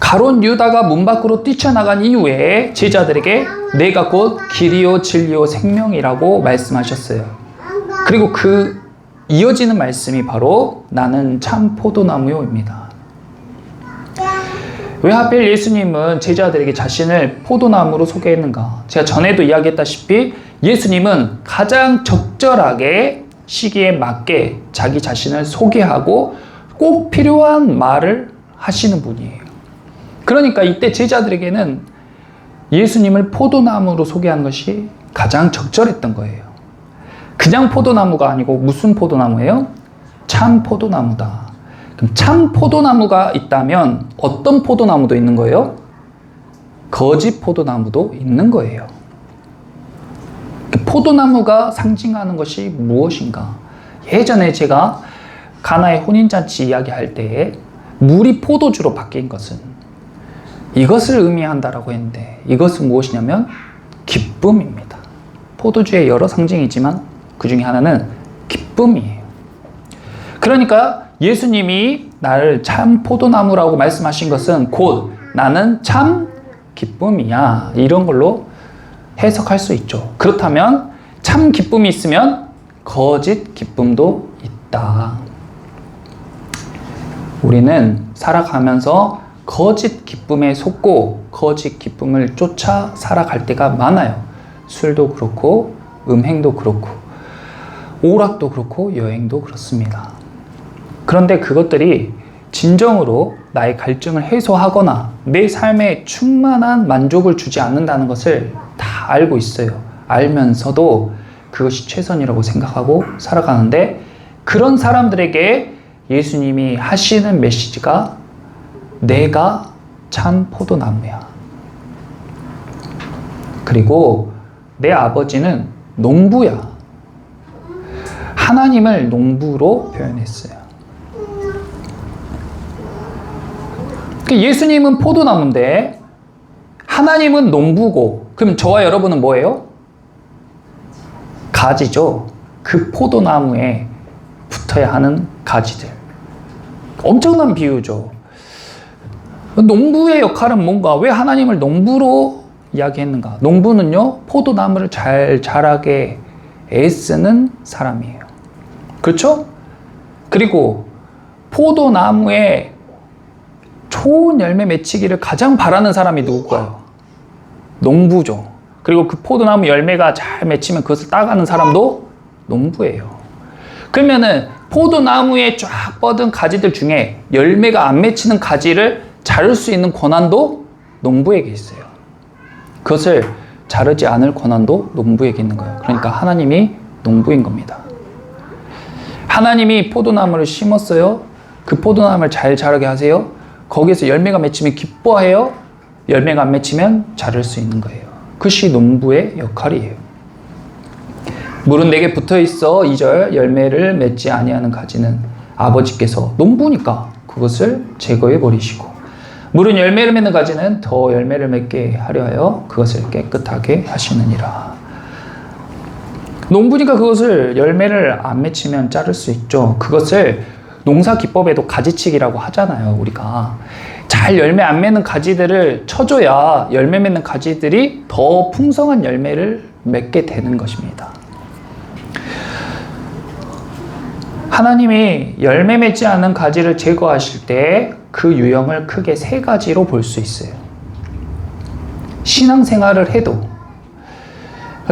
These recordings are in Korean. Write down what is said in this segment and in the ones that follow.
가론 유다가 문 밖으로 뛰쳐나간 이후에 제자들에게 내가 곧 길이요 진리요 생명이라고 말씀하셨어요. 그리고 그 이어지는 말씀이 바로 나는 참 포도나무요입니다. 왜 하필 예수님은 제자들에게 자신을 포도나무로 소개했는가? 제가 전에도 이야기했다시피 예수님은 가장 적절하게 시기에 맞게 자기 자신을 소개하고 꼭 필요한 말을 하시는 분이에요. 그러니까 이때 제자들에게는 예수님을 포도나무로 소개한 것이 가장 적절했던 거예요. 그냥 포도나무가 아니고 무슨 포도나무예요? 참 포도나무다. 그럼 참 포도나무가 있다면 어떤 포도나무도 있는 거예요? 거짓 포도나무도 있는 거예요. 포도나무가 상징하는 것이 무엇인가? 예전에 제가 가나의 혼인잔치 이야기할 때 물이 포도주로 바뀐 것은 이것을 의미한다라고 했는데 이것은 무엇이냐면 기쁨입니다. 포도주의 여러 상징이지만 그 중에 하나는 기쁨이에요. 그러니까 예수님이 나를 참 포도나무라고 말씀하신 것은 곧 나는 참 기쁨이야. 이런 걸로 해석할 수 있죠. 그렇다면 참 기쁨이 있으면 거짓 기쁨도 있다. 우리는 살아가면서 거짓 기쁨에 속고 거짓 기쁨을 쫓아 살아갈 때가 많아요. 술도 그렇고 음행도 그렇고 오락도 그렇고 여행도 그렇습니다. 그런데 그것들이 진정으로 나의 갈증을 해소하거나 내 삶에 충만한 만족을 주지 않는다는 것을 다 알고 있어요. 알면서도 그것이 최선이라고 생각하고 살아가는데 그런 사람들에게 예수님이 하시는 메시지가 내가 참 포도나무야. 그리고 내 아버지는 농부야. 하나님을 농부로 표현했어요. 그러니까 예수님은 포도나무인데 하나님은 농부고 그럼 저와 여러분은 뭐예요? 가지죠. 그 포도나무에 붙어야 하는 가지들. 엄청난 비유죠. 농부의 역할은 뭔가 왜 하나님을 농부로 이야기했는가? 농부는요 포도나무를 잘 자라게 애쓰는 사람이에요. 그렇죠? 그리고 포도나무에 좋은 열매 맺히기를 가장 바라는 사람이 누굴까요? 농부죠. 그리고 그 포도나무 열매가 잘 맺히면 그것을 따가는 사람도 농부예요. 그러면은 포도나무에 쫙 뻗은 가지들 중에 열매가 안 맺히는 가지를 자를 수 있는 권한도 농부에게 있어요. 그것을 자르지 않을 권한도 농부에게 있는 거예요. 그러니까 하나님이 농부인 겁니다. 하나님이 포도나무를 심었어요. 그 포도나무를 잘 자라게 하세요. 거기에서 열매가 맺히면 기뻐해요. 열매가 안 맺히면 자를 수 있는 거예요. 그것이 농부의 역할이에요. 물은 내게 붙어 있어 2절 열매를 맺지 아니하는 가지는 아버지께서 농부니까 그것을 제거해 버리시고 물은 열매를 맺는 가지는 더 열매를 맺게 하려 하여 그것을 깨끗하게 하시느니라. 농부니까 그것을 열매를 안 맺히면 자를 수 있죠. 그것을 농사 기법에도 가지치기라고 하잖아요, 우리가. 잘 열매 안 맺는 가지들을 쳐줘야 열매 맺는 가지들이 더 풍성한 열매를 맺게 되는 것입니다. 하나님이 열매 맺지 않는 가지를 제거하실 때 그 유형을 크게 세 가지로 볼 수 있어요. 신앙생활을 해도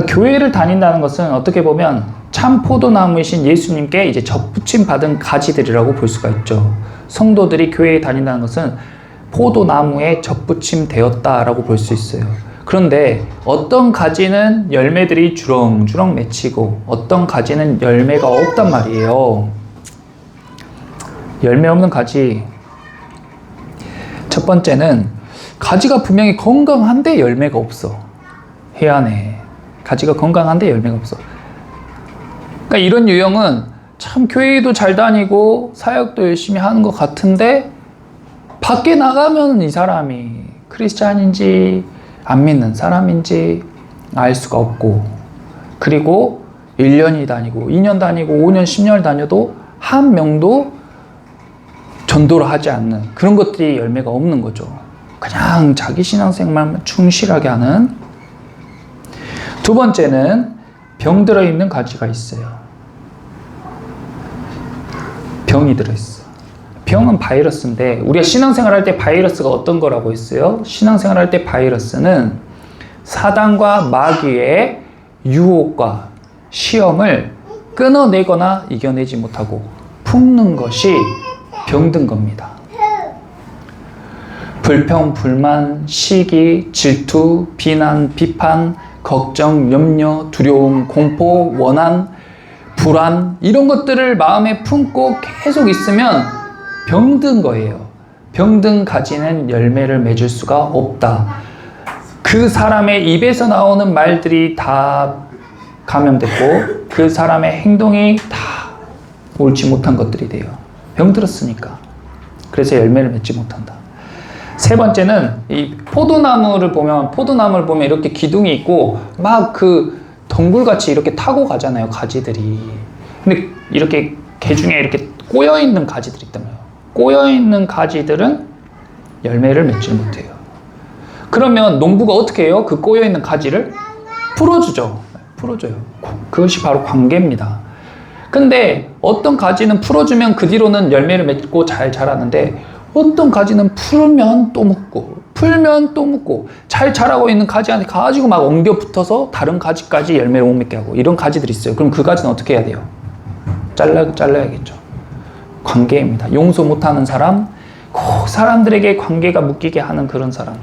교회를 다닌다는 것은 어떻게 보면 참 포도나무이신 예수님께 이제 접붙임 받은 가지들이라고 볼 수가 있죠. 성도들이 교회에 다닌다는 것은 포도나무에 접붙임 되었다라고 볼 수 있어요. 그런데 어떤 가지는 열매들이 주렁주렁 맺히고 어떤 가지는 열매가 없단 말이에요. 열매 없는 가지. 첫 번째는 가지가 분명히 건강한데 열매가 없어. 해안에 가지가 건강한데 열매가 없어. 그러니까 이런 유형은 참 교회도 잘 다니고 사역도 열심히 하는 것 같은데 밖에 나가면 이 사람이 크리스찬인지 안 믿는 사람인지 알 수가 없고 그리고 1년이 다니고 2년 다니고 5년 10년 다녀도 한 명도 전도를 하지 않는 그런 것들이 열매가 없는 거죠. 그냥 자기 신앙생활만 충실하게 하는 두 번째는 병 들어 있는 가지가 있어요. 병이 들어 있어. 병은 바이러스인데 우리가 신앙생활 할때 바이러스가 어떤 거라고 했어요? 신앙생활 할때 바이러스는 사단과 마귀의 유혹과 시험을 끊어내거나 이겨내지 못하고 품는 것이 병든 겁니다. 불평, 불만, 시기, 질투, 비난, 비판, 걱정, 염려, 두려움, 공포, 원한, 불안 이런 것들을 마음에 품고 계속 있으면 병든 거예요. 병든 가지는 열매를 맺을 수가 없다. 그 사람의 입에서 나오는 말들이 다 감염됐고 그 사람의 행동이 다 옳지 못한 것들이 돼요. 병들었으니까. 그래서 열매를 맺지 못한다. 세 번째는 이 포도나무를 보면 포도나무를 보면 이렇게 기둥이 있고 막 그 덩굴같이 이렇게 타고 가잖아요 가지들이. 근데 이렇게 개 중에 이렇게 꼬여 있는 가지들이 말이에요. 꼬여 있는 가지들은 열매를 맺지 못해요. 그러면 농부가 어떻게 해요? 그 꼬여 있는 가지를 풀어주죠. 풀어줘요. 그것이 바로 관계입니다. 근데 어떤 가지는 풀어주면 그 뒤로는 열매를 맺고 잘 자라는데 어떤 가지는 풀면 또 묻고 풀면 또 묻고 잘 자라고 있는 가지한테 가지고 막 엉겨 붙어서 다른 가지까지 열매를 못 맺게 하고 이런 가지들이 있어요. 그럼 그 가지는 어떻게 해야 돼요? 잘라 잘라야겠죠. 관계입니다. 용서 못하는 사람, 꼭 사람들에게 관계가 묶이게 하는 그런 사람,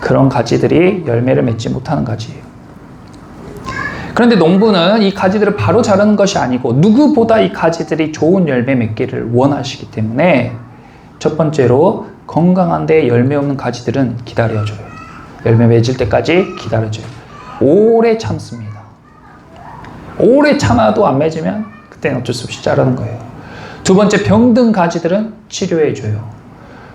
그런 가지들이 열매를 맺지 못하는 가지예요. 그런데 농부는 이 가지들을 바로 자르는 것이 아니고 누구보다 이 가지들이 좋은 열매 맺기를 원하시기 때문에 첫 번째로 건강한데 열매 없는 가지들은 기다려줘요. 열매 맺을 때까지 기다려줘요. 오래 참습니다. 오래 참아도 안 맺으면 그때는 어쩔 수 없이 자르는 거예요. 두 번째 병든 가지들은 치료해줘요.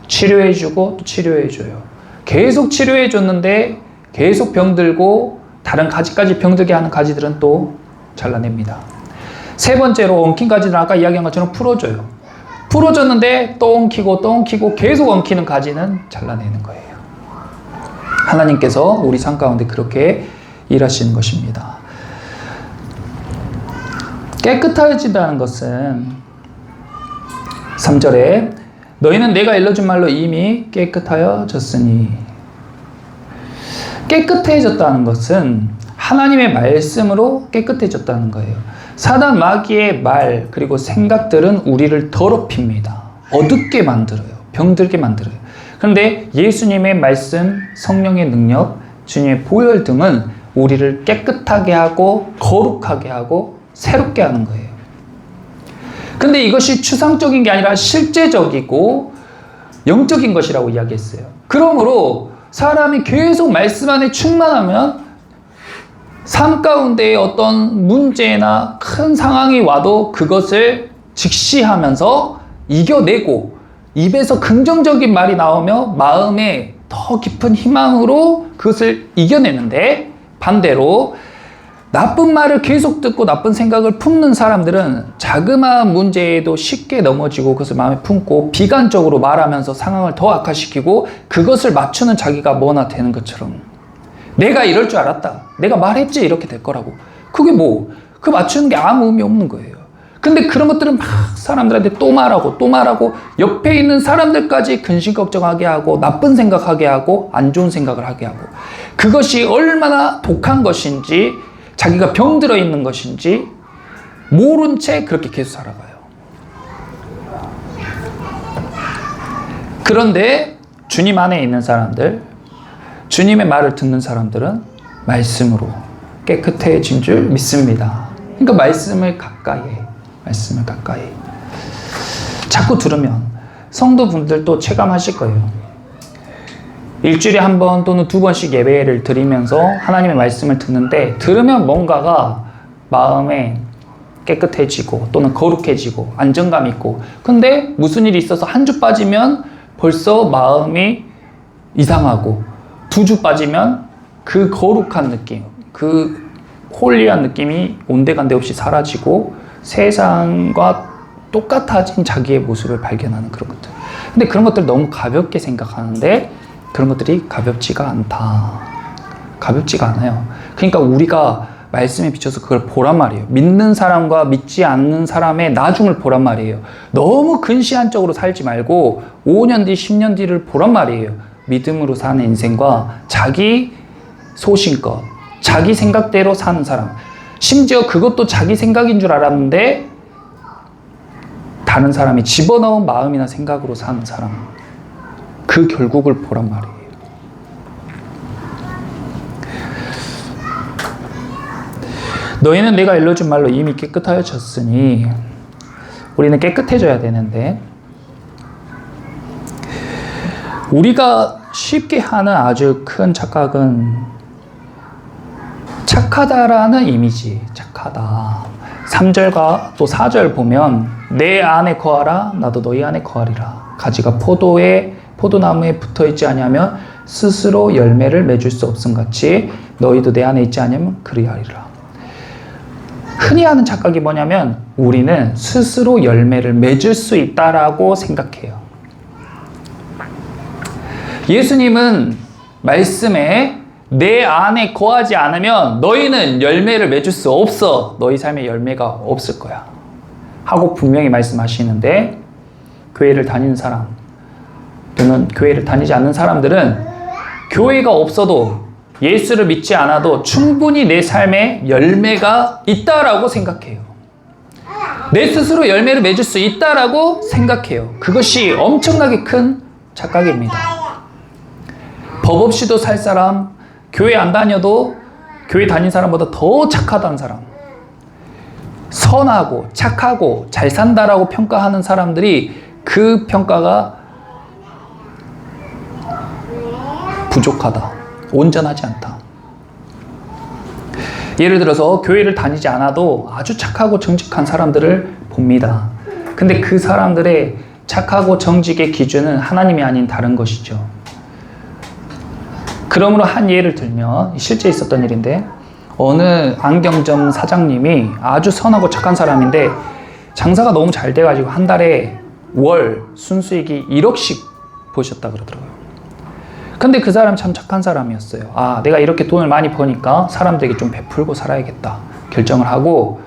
치료해주고 또 치료해줘요. 계속 치료해줬는데 계속 병들고 다른 가지까지 병들게 하는 가지들은 또 잘라냅니다. 세 번째로 엉킨 가지는 아까 이야기한 것처럼 풀어줘요. 풀어줬는데 또 엉키고 또 엉키고 계속 엉키는 가지는 잘라내는 거예요. 하나님께서 우리 삶 가운데 그렇게 일하시는 것입니다. 깨끗해진다는 것은 3절에 너희는 내가 일러준 말로 이미 깨끗하여졌으니 깨끗해졌다는 것은 하나님의 말씀으로 깨끗해졌다는 거예요. 사단 마귀의 말 그리고 생각들은 우리를 더럽힙니다. 어둡게 만들어요. 병들게 만들어요. 그런데 예수님의 말씀, 성령의 능력, 주님의 보혈 등은 우리를 깨끗하게 하고 거룩하게 하고 새롭게 하는 거예요. 근데 이것이 추상적인 게 아니라 실제적이고 영적인 것이라고 이야기했어요. 그러므로 사람이 계속 말씀 안에 충만하면 삶 가운데에 어떤 문제나 큰 상황이 와도 그것을 직시하면서 이겨내고 입에서 긍정적인 말이 나오며 마음에 더 깊은 희망으로 그것을 이겨내는데 반대로 나쁜 말을 계속 듣고 나쁜 생각을 품는 사람들은 자그마한 문제에도 쉽게 넘어지고 그것을 마음에 품고 비관적으로 말하면서 상황을 더 악화시키고 그것을 맞추는 자기가 뭐나 되는 것처럼 내가 이럴 줄 알았다. 내가 말했지 이렇게 될 거라고. 그게 뭐? 그 맞추는 게 아무 의미 없는 거예요. 근데 그런 것들은 막 사람들한테 또 말하고 또 말하고 옆에 있는 사람들까지 근심 걱정하게 하고 나쁜 생각하게 하고 안 좋은 생각을 하게 하고 그것이 얼마나 독한 것인지 자기가 병들어 있는 것인지 모른 채 그렇게 계속 살아가요. 그런데 주님 안에 있는 사람들, 주님의 말을 듣는 사람들은 말씀으로 깨끗해진 줄 믿습니다. 그러니까 말씀을 가까이 해. 말씀을 가까이. 자꾸 들으면 성도분들도 체감하실 거예요. 일주일에 한 번 또는 두 번씩 예배를 드리면서 하나님의 말씀을 듣는데 들으면 뭔가가 마음에 깨끗해지고 또는 거룩해지고 안정감 있고 근데 무슨 일이 있어서 한 주 빠지면 벌써 마음이 이상하고 두 주 빠지면 그 거룩한 느낌 그 홀리한 느낌이 온데간데 없이 사라지고 세상과 똑같아진 자기의 모습을 발견하는 그런 것들. 근데 그런 것들 너무 가볍게 생각하는데 그런 것들이 가볍지가 않다. 가볍지가 않아요. 그러니까 우리가 말씀에 비춰서 그걸 보란 말이에요. 믿는 사람과 믿지 않는 사람의 나중을 보란 말이에요. 너무 근시안적으로 살지 말고 5년 뒤, 10년 뒤를 보란 말이에요. 믿음으로 사는 인생과 자기 소신껏, 자기 생각대로 사는 사람. 심지어 그것도 자기 생각인 줄 알았는데 다른 사람이 집어넣은 마음이나 생각으로 사는 사람. 그 결국을 보란 말이에요. 너희는 내가 일러준 말로 이미 깨끗하여졌으니 우리는 깨끗해져야 되는데 우리가 쉽게 하는 아주 큰 착각은 착하다라는 이미지, 착하다. 3절과 또 4절 보면 내 안에 거하라 나도 너희 안에 거하리라. 가지가 포도에 포도나무에 붙어 있지 아니하면 스스로 열매를 맺을 수 없음 같이 너희도 내 안에 있지 아니하면 그리하리라. 흔히 하는 착각이 뭐냐면 우리는 스스로 열매를 맺을 수 있다라고 생각해요. 예수님은 말씀에 내 안에 거하지 않으면 너희는 열매를 맺을 수 없어. 너희 삶에 열매가 없을 거야. 하고 분명히 말씀하시는데 교회를 다니는 사람 또는 교회를 다니지 않는 사람들은 교회가 없어도 예수를 믿지 않아도 충분히 내 삶에 열매가 있다라고 생각해요. 내 스스로 열매를 맺을 수 있다라고 생각해요. 그것이 엄청나게 큰 착각입니다. 법 없이도 살 사람, 교회 안 다녀도 교회 다닌 사람보다 더 착하다는 사람, 선하고 착하고 잘 산다라고 평가하는 사람들이 그 평가가 부족하다. 온전하지 않다. 예를 들어서 교회를 다니지 않아도 아주 착하고 정직한 사람들을 봅니다. 근데 그 사람들의 착하고 정직의 기준은 하나님이 아닌 다른 것이죠. 그러므로 한 예를 들면 실제 있었던 일인데 어느 안경점 사장님이 아주 선하고 착한 사람인데 장사가 너무 잘 돼가지고 한 달에 월 순수익이 1억씩 보셨다 그러더라고요. 근데 그 사람 참 착한 사람이었어요. 아, 내가 이렇게 돈을 많이 버니까 사람들에게 좀 베풀고 살아야겠다. 결정을 하고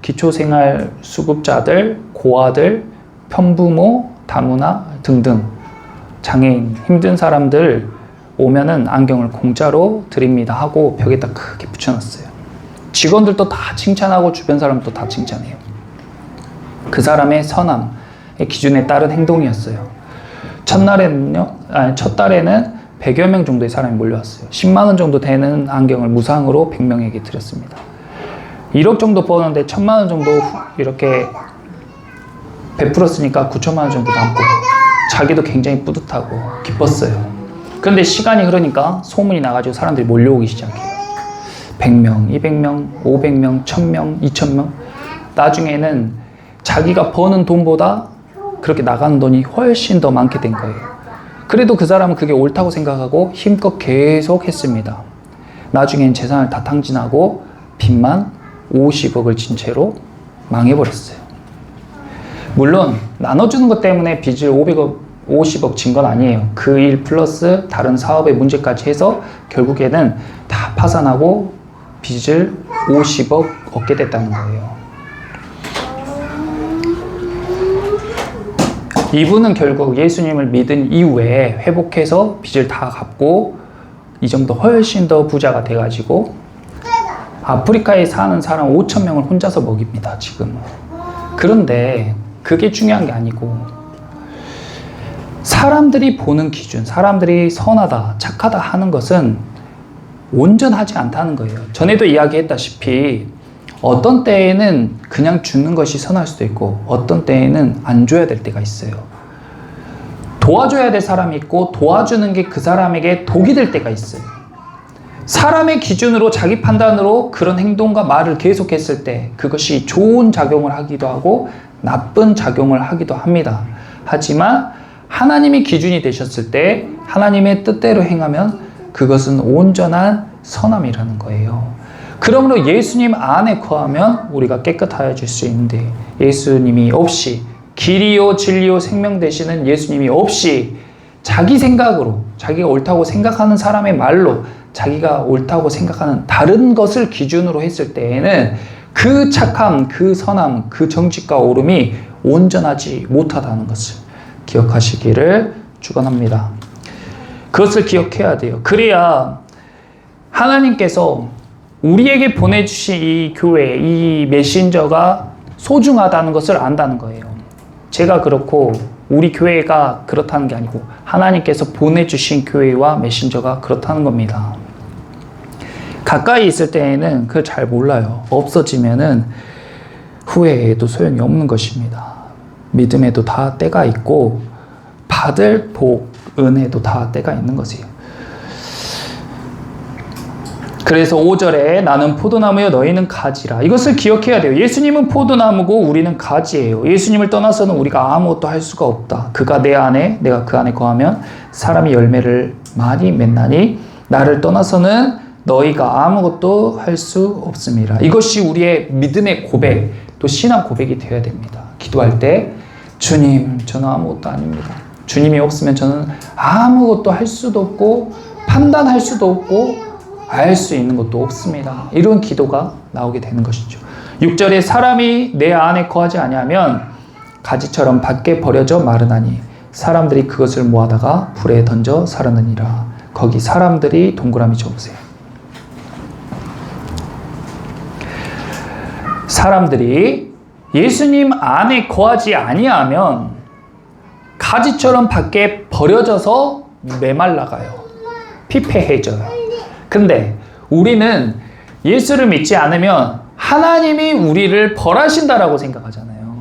기초생활 수급자들, 고아들, 편부모, 다문화 등등 장애인 힘든 사람들 오면은 안경을 공짜로 드립니다 하고 벽에다 크게 붙여놨어요. 직원들도 다 칭찬하고 주변 사람도 다 칭찬해요. 그 사람의 선함의 기준에 따른 행동이었어요. 첫날에는요, 아니, 첫 달에는 100여 명 정도의 사람이 몰려왔어요. 10만 원 정도 되는 안경을 무상으로 100명에게 드렸습니다. 1억 정도 버는데 1000만 원 정도 이렇게 베풀었으니까 9천만 원 정도 남고 자기도 굉장히 뿌듯하고 기뻤어요. 그런데 시간이 흐르니까 소문이 나가지고 사람들이 몰려오기 시작해요. 100명, 200명, 500명, 1000명, 2000명. 나중에는 자기가 버는 돈보다 그렇게 나가는 돈이 훨씬 더 많게 된 거예요. 그래도 그 사람은 그게 옳다고 생각하고 힘껏 계속 했습니다. 나중엔 재산을 다 탕진하고 빚만 50억을 진 채로 망해버렸어요. 물론 나눠주는 것 때문에 빚을 500억, 50억 진 건 아니에요. 그 일 플러스 다른 사업의 문제까지 해서 결국에는 다 파산하고 빚을 50억 얻게 됐다는 거예요. 이분은 결국 예수님을 믿은 이후에 회복해서 빚을 다 갚고 이 정도 훨씬 더 부자가 돼가지고 아프리카에 사는 사람 5천 명을 혼자서 먹입니다 지금. 그런데 그게 중요한 게 아니고 사람들이 보는 기준, 사람들이 선하다, 착하다 하는 것은 온전하지 않다는 거예요. 전에도 이야기했다시피 어떤 때에는 그냥 주는 것이 선할 수도 있고 어떤 때에는 안 줘야 될 때가 있어요. 도와줘야 될 사람이 있고 도와주는 게 그 사람에게 독이 될 때가 있어요. 사람의 기준으로 자기 판단으로 그런 행동과 말을 계속했을 때 그것이 좋은 작용을 하기도 하고 나쁜 작용을 하기도 합니다. 하지만 하나님이 기준이 되셨을 때 하나님의 뜻대로 행하면 그것은 온전한 선함이라는 거예요. 그러므로 예수님 안에 거하면 우리가 깨끗하여질 수 있는데 예수님이 없이 길이요 진리요 생명 되시는 예수님이 없이 자기 생각으로 자기가 옳다고 생각하는 사람의 말로 자기가 옳다고 생각하는 다른 것을 기준으로 했을 때에는 그 착함, 그 선함, 그 정직과 오름이 온전하지 못하다는 것을 기억하시기를 축원합니다. 그것을 기억해야 돼요. 그래야 하나님께서 우리에게 보내주신 이 교회, 이 메신저가 소중하다는 것을 안다는 거예요. 제가 그렇고 우리 교회가 그렇다는 게 아니고 하나님께서 보내주신 교회와 메신저가 그렇다는 겁니다. 가까이 있을 때에는 그걸 잘 몰라요. 없어지면은 후회해도 소용이 없는 것입니다. 믿음에도 다 때가 있고 받을 복, 은혜도 다 때가 있는 것이에요. 그래서 5절에 나는 포도나무여 너희는 가지라. 이것을 기억해야 돼요. 예수님은 포도나무고 우리는 가지예요. 예수님을 떠나서는 우리가 아무것도 할 수가 없다. 그가 내 안에 내가 그 안에 거하면 사람이 열매를 많이 맺나니 나를 떠나서는 너희가 아무것도 할 수 없습니다. 이것이 우리의 믿음의 고백, 또 신앙 고백이 되어야 됩니다. 기도할 때 주님, 저는 아무것도 아닙니다. 주님이 없으면 저는 아무것도 할 수도 없고 판단할 수도 없고 알 수 있는 것도 없습니다. 이런 기도가 나오게 되는 것이죠. 6절에 사람이 내 안에 거하지 아니하면 가지처럼 밖에 버려져 마르나니 사람들이 그것을 모아다가 불에 던져 사르느니라. 거기 사람들이 동그라미 쳐보세요. 사람들이 예수님 안에 거하지 아니하면 가지처럼 밖에 버려져서 메말라가요. 피폐해져요. 근데 우리는 예수를 믿지 않으면 하나님이 우리를 벌하신다라고 생각하잖아요.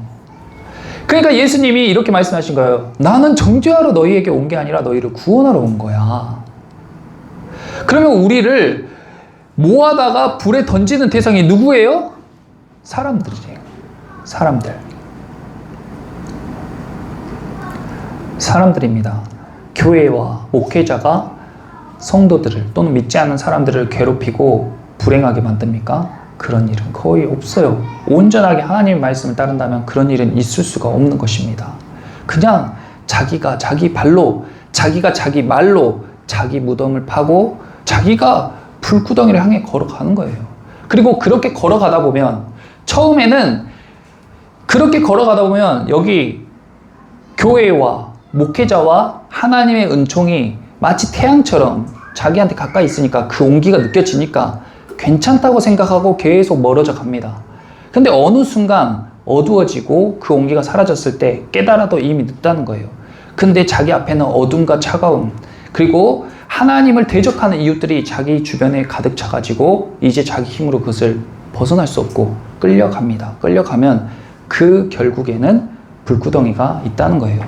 그러니까 예수님이 이렇게 말씀하신 거예요. 나는 정죄하러 너희에게 온 게 아니라 너희를 구원하러 온 거야. 그러면 우리를 모아다가 불에 던지는 대상이 누구예요? 사람들이에요. 사람들. 사람들입니다. 교회와 목회자가 성도들을 또는 믿지 않는 사람들을 괴롭히고 불행하게 만듭니까? 그런 일은 거의 없어요. 온전하게 하나님의 말씀을 따른다면 그런 일은 있을 수가 없는 것입니다. 그냥 자기가 자기 발로, 자기가 자기 말로 자기 무덤을 파고 자기가 불구덩이를 향해 걸어가는 거예요. 그리고 그렇게 걸어가다 보면 처음에는 그렇게 걸어가다 보면 여기 교회와 목회자와 하나님의 은총이 마치 태양처럼 자기한테 가까이 있으니까 그 온기가 느껴지니까 괜찮다고 생각하고 계속 멀어져 갑니다. 근데 어느 순간 어두워지고 그 온기가 사라졌을 때 깨달아도 이미 늦다는 거예요. 근데 자기 앞에는 어둠과 차가움, 그리고 하나님을 대적하는 이웃들이 자기 주변에 가득 차가지고 이제 자기 힘으로 그것을 벗어날 수 없고 끌려갑니다. 끌려가면 그 결국에는 불구덩이가 있다는 거예요.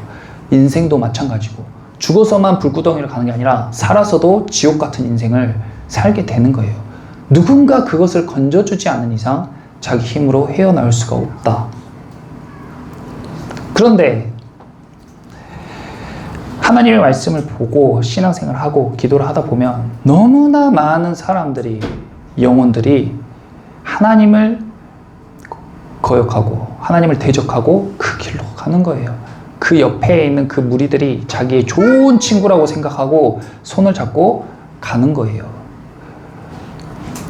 인생도 마찬가지고 죽어서만 불구덩이를 가는 게 아니라 살아서도 지옥 같은 인생을 살게 되는 거예요. 누군가 그것을 건져주지 않은 이상 자기 힘으로 헤어나올 수가 없다. 그런데 하나님의 말씀을 보고 신앙생활을 하고 기도를 하다 보면 너무나 많은 사람들이 영혼들이 하나님을 거역하고 하나님을 대적하고 그 길로 가는 거예요. 그 옆에 있는 그 무리들이 자기의 좋은 친구라고 생각하고 손을 잡고 가는 거예요.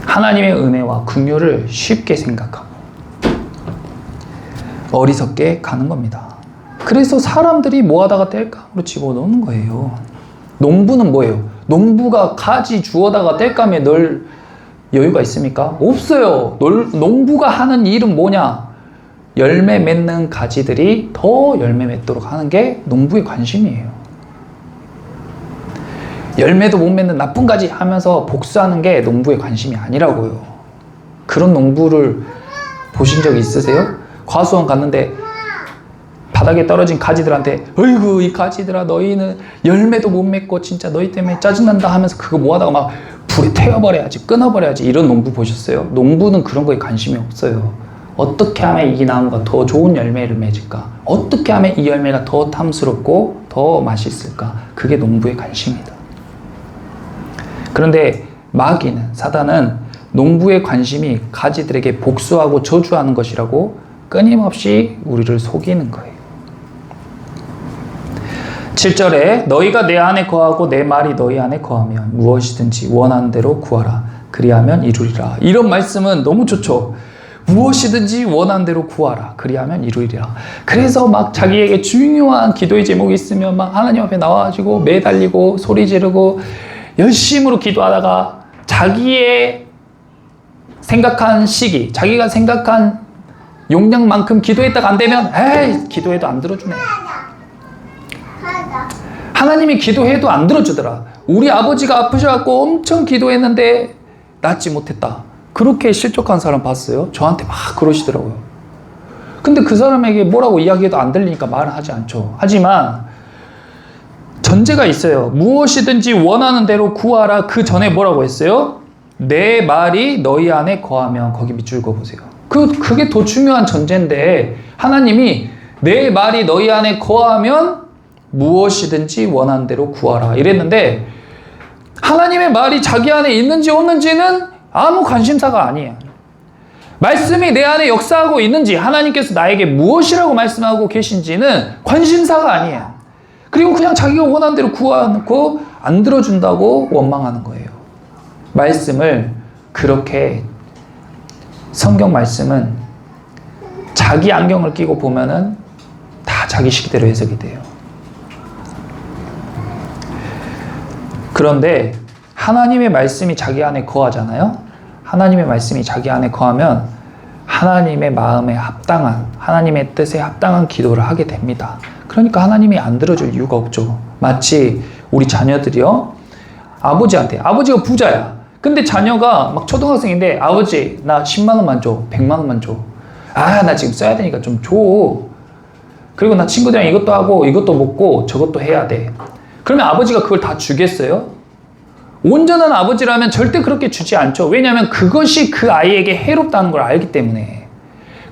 하나님의 은혜와 긍휼을 쉽게 생각하고 어리석게 가는 겁니다. 그래서 사람들이 뭐 하다가 땔감으로 집어넣는 거예요. 농부는 뭐예요? 농부가 가지 주워다가 땔감에 넣을 여유가 있습니까? 없어요. 농부가 하는 일은 뭐냐? 열매 맺는 가지들이 더 열매 맺도록 하는 게 농부의 관심이에요. 열매도 못 맺는 나쁜 가지 하면서 복수하는 게 농부의 관심이 아니라고요. 그런 농부를 보신 적 있으세요? 과수원 갔는데 바닥에 떨어진 가지들한테 어이구 이 가지들아 너희는 열매도 못 맺고 진짜 너희 때문에 짜증난다 하면서 그거 모아다가 막 불에 태워버려야지 끊어버려야지 이런 농부 보셨어요? 농부는 그런 거에 관심이 없어요. 어떻게 하면 이 나무가 더 좋은 열매를 맺을까? 어떻게 하면 이 열매가 더 탐스럽고 더 맛있을까? 그게 농부의 관심이다. 그런데 마귀는 사단은 농부의 관심이 가지들에게 복수하고 저주하는 것이라고 끊임없이 우리를 속이는 거예요. 7절에 너희가 내 안에 거하고 내 말이 너희 안에 거하면 무엇이든지 원하는 대로 구하라. 그리하면 이루리라. 이런 말씀은 너무 좋죠. 무엇이든지 원하는 대로 구하라. 그리하면 이루리라. 그래서 막 자기에게 중요한 기도의 제목이 있으면 막 하나님 앞에 나와가지고 매달리고 소리 지르고 열심으로 기도하다가 자기의 생각한 시기, 자기가 생각한 용량만큼 기도했다가 안 되면 에이 기도해도 안 들어주네. 하나님이 기도해도 안 들어주더라. 우리 아버지가 아프셔갖고 엄청 기도했는데 낫지 못했다. 그렇게 실족한 사람 봤어요? 저한테 막 그러시더라고요. 근데 그 사람에게 뭐라고 이야기해도 안 들리니까 말을 하지 않죠. 하지만 전제가 있어요. 무엇이든지 원하는 대로 구하라. 그 전에 뭐라고 했어요? 내 말이 너희 안에 거하면 거기 밑줄 그어보세요. 그 그게 더 중요한 전제인데 하나님이 내 말이 너희 안에 거하면 무엇이든지 원하는 대로 구하라 이랬는데 하나님의 말이 자기 안에 있는지 없는지는 아무 관심사가 아니에요. 말씀이 내 안에 역사하고 있는지 하나님께서 나에게 무엇이라고 말씀하고 계신지는 관심사가 아니에요. 그리고 그냥 자기가 원하는 대로 구하고 안 들어준다고 원망하는 거예요. 말씀을 그렇게 성경 말씀은 자기 안경을 끼고 보면은 다 자기 식대로 해석이 돼요. 그런데 하나님의 말씀이 자기 안에 거하잖아요. 하나님의 말씀이 자기 안에 거하면 하나님의 마음에 합당한 하나님의 뜻에 합당한 기도를 하게 됩니다. 그러니까 하나님이 안 들어줄 이유가 없죠. 마치 우리 자녀들이요. 아버지한테 아버지가 부자야. 근데 자녀가 막 초등학생인데 아버지 나 10만 원만 줘. 100만 원만 줘. 아, 나 지금 써야 되니까 좀 줘. 그리고 나 친구들이랑 이것도 하고 이것도 먹고 저것도 해야 돼. 그러면 아버지가 그걸 다 주겠어요? 온전한 아버지라면 절대 그렇게 주지 않죠. 왜냐하면 그것이 그 아이에게 해롭다는 걸 알기 때문에.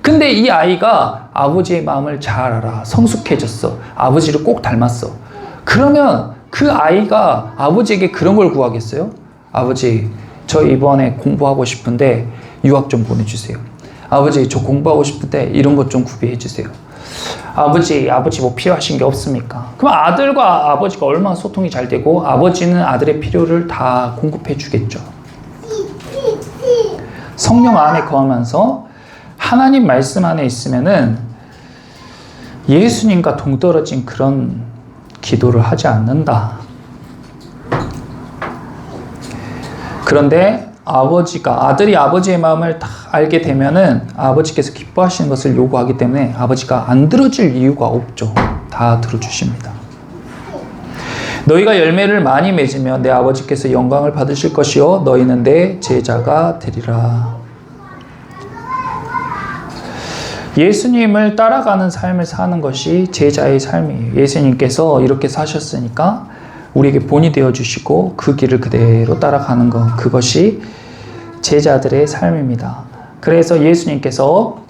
근데 이 아이가 아버지의 마음을 잘 알아. 성숙해졌어. 아버지를 꼭 닮았어. 그러면 그 아이가 아버지에게 그런 걸 구하겠어요? 아버지, 저 이번에 공부하고 싶은데 유학 좀 보내주세요. 아버지, 저 공부하고 싶은데 이런 것 좀 구비해 주세요. 아버지, 아버지 뭐 필요하신 게 없습니까? 그럼 아들과 아버지가 얼마나 소통이 잘 되고 아버지는 아들의 필요를 다 공급해 주겠죠. 성령 안에 거하면서 하나님 말씀 안에 있으면은 예수님과 동떨어진 그런 기도를 하지 않는다. 그런데 아버지가 아들이 아버지의 마음을 다 알게 되면은 아버지께서 기뻐하시는 것을 요구하기 때문에 아버지가 안 들어줄 이유가 없죠. 다 들어주십니다. 너희가 열매를 많이 맺으면 내 아버지께서 영광을 받으실 것이요 너희는 내 제자가 되리라. 예수님을 따라가는 삶을 사는 것이 제자의 삶이에요. 예수님께서 이렇게 사셨으니까 우리에게 본이 되어 주시고 그 길을 그대로 따라가는 것 그것이 제자들의 삶입니다. 그래서 예수님께서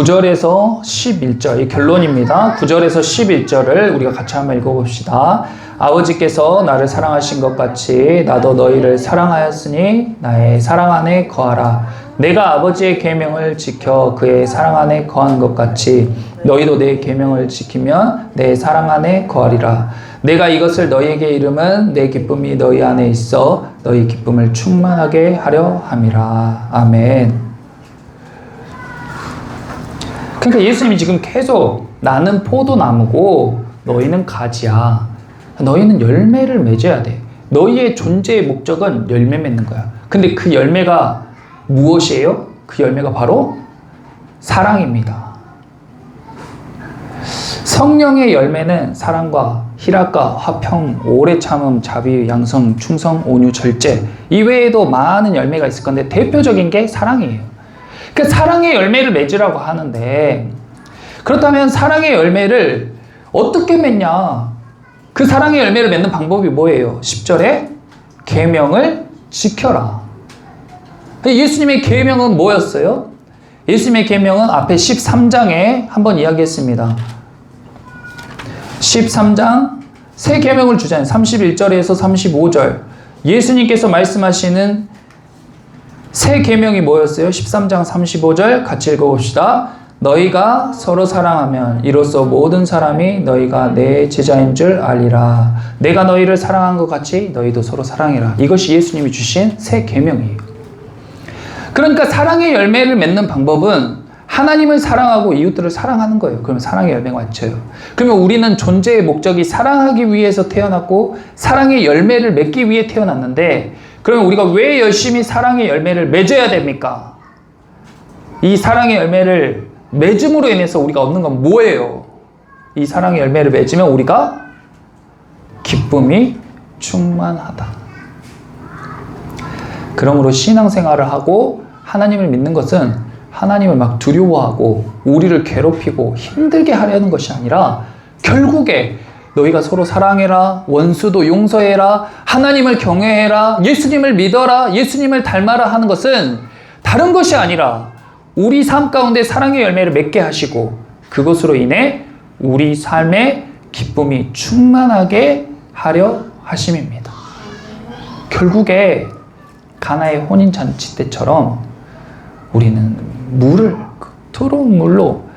9절에서 11절, 이 결론입니다. 9절에서 11절을 우리가 같이 한번 읽어봅시다. 아버지께서 나를 사랑하신 것 같이 나도 너희를 사랑하였으니 나의 사랑 안에 거하라. 내가 아버지의 계명을 지켜 그의 사랑 안에 거한 것 같이 너희도 내 계명을 지키면 내 사랑 안에 거하리라. 내가 이것을 너희에게 이름은 내 기쁨이 너희 안에 있어 너희 기쁨을 충만하게 하려 함이라. 아멘. 그러니까 예수님이 지금 계속 나는 포도나무고 너희는 가지야. 너희는 열매를 맺어야 돼. 너희의 존재의 목적은 열매 맺는 거야. 근데 그 열매가 무엇이에요? 그 열매가 바로 사랑입니다. 성령의 열매는 사랑과 희락과 화평, 오래 참음, 자비, 양성, 충성, 온유, 절제 이외에도 많은 열매가 있을 건데 대표적인 게 사랑이에요. 그 사랑의 열매를 맺으라고 하는데 그렇다면 사랑의 열매를 어떻게 맺냐? 그 사랑의 열매를 맺는 방법이 뭐예요? 10절에 계명을 지켜라. 예수님의 계명은 뭐였어요? 예수님의 계명은 앞에 13장에 한번 이야기했습니다. 13장 새 계명을 주잖아요. 31절에서 35절. 예수님께서 말씀하시는 새 계명이 뭐였어요? 13장 35절 같이 읽어봅시다. 너희가 서로 사랑하면 이로써 모든 사람이 너희가 내 제자인 줄 알리라. 내가 너희를 사랑한 것 같이 너희도 서로 사랑해라. 이것이 예수님이 주신 새 계명이에요. 그러니까 사랑의 열매를 맺는 방법은 하나님을 사랑하고 이웃들을 사랑하는 거예요. 그러면 사랑의 열매가 맞춰요. 그러면 우리는 존재의 목적이 사랑하기 위해서 태어났고 사랑의 열매를 맺기 위해 태어났는데 그러면 우리가 왜 열심히 사랑의 열매를 맺어야 됩니까? 이 사랑의 열매를 맺음으로 인해서 우리가 얻는 건 뭐예요? 이 사랑의 열매를 맺으면 우리가 기쁨이 충만하다. 그러므로 신앙생활을 하고 하나님을 믿는 것은 하나님을 막 두려워하고 우리를 괴롭히고 힘들게 하려는 것이 아니라 결국에 너희가 서로 사랑해라, 원수도 용서해라, 하나님을 경외해라, 예수님을 믿어라, 예수님을 닮아라 하는 것은 다른 것이 아니라 우리 삶 가운데 사랑의 열매를 맺게 하시고 그것으로 인해 우리 삶의 기쁨이 충만하게 하려 하심입니다. 결국에 가나의 혼인 잔치 때처럼 우리는 물을 그 더러운 물로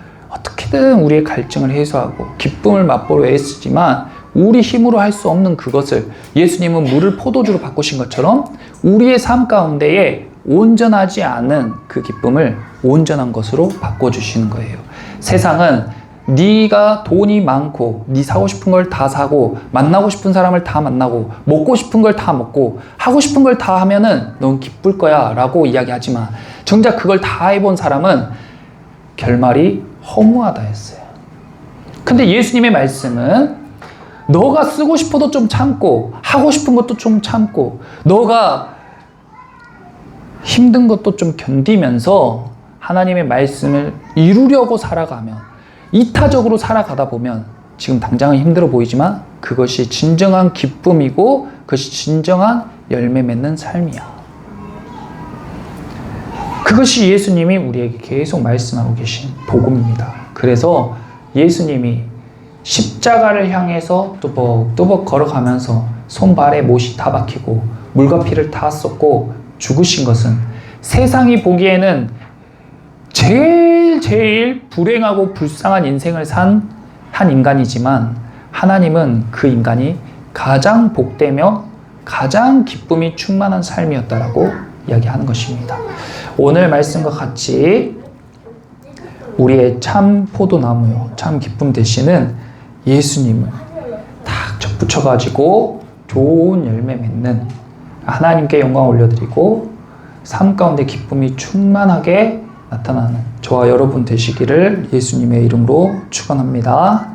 어떻게든 우리의 갈증을 해소하고 기쁨을 맛보려 애쓰지만 우리 힘으로 할 수 없는 그것을 예수님은 물을 포도주로 바꾸신 것처럼 우리의 삶 가운데에 온전하지 않은 그 기쁨을 온전한 것으로 바꿔주시는 거예요. 세상은 네가 돈이 많고 네 사고 싶은 걸 다 사고 만나고 싶은 사람을 다 만나고 먹고 싶은 걸 다 먹고 하고 싶은 걸 다 하면은 넌 기쁠 거야 라고 이야기하지만 정작 그걸 다 해본 사람은 결말이 허무하다 했어요. 근데 예수님의 말씀은 너가 쓰고 싶어도 좀 참고 하고 싶은 것도 좀 참고 너가 힘든 것도 좀 견디면서 하나님의 말씀을 이루려고 살아가면 이타적으로 살아가다 보면 지금 당장은 힘들어 보이지만 그것이 진정한 기쁨이고 그것이 진정한 열매 맺는 삶이야. 그것이 예수님이 우리에게 계속 말씀하고 계신 복음입니다. 그래서 예수님이 십자가를 향해서 뚜벅뚜벅 걸어가면서 손발에 못이 다 박히고 물과 피를 다 쏟고 죽으신 것은 세상이 보기에는 제일 제일 불행하고 불쌍한 인생을 산 한 인간이지만 하나님은 그 인간이 가장 복되며 가장 기쁨이 충만한 삶이었다라고 이야기하는 것입니다. 오늘 말씀과 같이 우리의 참 포도나무요, 참 기쁨 대신은 예수님을 탁 접붙여가지고 좋은 열매 맺는 하나님께 영광 올려드리고 삶 가운데 기쁨이 충만하게 나타나는 저와 여러분 되시기를 예수님의 이름으로 축원합니다.